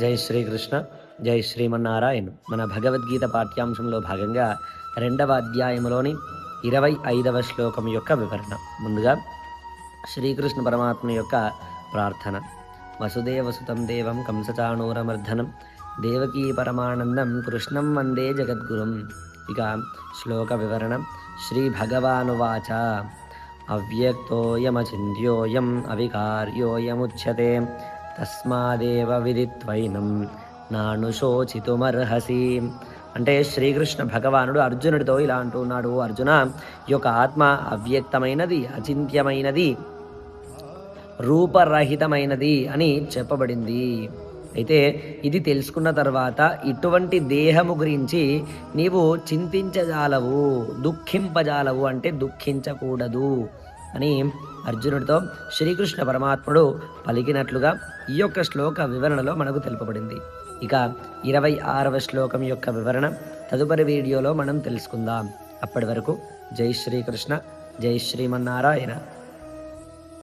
జై శ్రీకృష్ణ జై శ్రీమన్నారాయణ. మన భగవద్గీత పాఠ్యాంశంలో భాగంగా రెండవ అధ్యాయంలోని ఇరవై ఐదవ శ్లోకం యొక్క వివరణ. ముందుగా శ్రీకృష్ణ పరమాత్మ యొక్క ప్రార్థన. వసుదేవసుతం దేవం కంసచాణూరమర్ధనం దేవకీ పరమానందం కృష్ణం వందే జగద్గురుం. ఇక శ్లోక వివరణ. శ్రీ భగవానువాచ అవ్యక్తోయమచింత్యోయం అవికార్యోయముచ్యతే. తస్మాదేవ విదిత్వైనం. నానుశోచితుమర్హసి అంటే శ్రీకృష్ణ భగవానుడు అర్జునుడితో ఇలా అంటున్నాడు అర్జున ఈ యొక్క ఆత్మ అవ్యక్తమైనది అచింత్యమైనది రూపరహితమైనది అని చెప్పబడింది. అయితే ఇది తెలుసుకున్న తర్వాత ఇటువంటి దేహము గురించి నీవు చింతించజాలవు దుఃఖింపజాలవు అంటే దుఃఖించకూడదు. అని అర్జునుడితో శ్రీకృష్ణ పరమాత్ముడు పలికినట్లుగా ఈ యొక్క శ్లోక వివరణలో మనకు తెలుపబడింది. ఇక ఇరవై ఆరవ శ్లోకం యొక్క వివరణ తదుపరి వీడియోలో మనం తెలుసుకుందాం. అప్పటి వరకు జై శ్రీకృష్ణ జై శ్రీమన్నారాయణ.